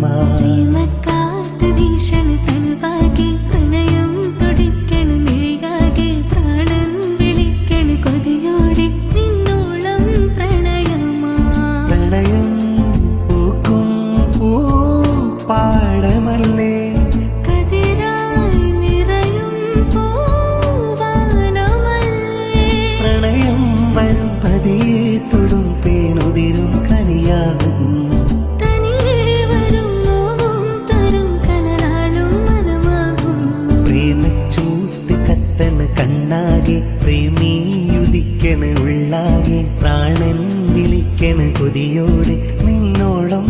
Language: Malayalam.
പ്രേമക്കാറ്റ് ഭീഷണി തനുതാകി പ്രണയം തുടിക്കണം ഇഴികാകെ പ്രാണൻ വിളിക്കണ കൊതിയോടെ നിന്നോളം പ്രണയമാ പ്രണയം പൂക്കും പൂ പാടമല്ലേ പ്രണയം വരും പതിയെ തൊടും തേനുതിരും കനിയാകും. കണ്ണാകെ പ്രേമിയുദിക്കണ് ഉള്ളാകെ പ്രാണൻ വിളിക്കണ് കൊതിയോടെ നിന്നോളം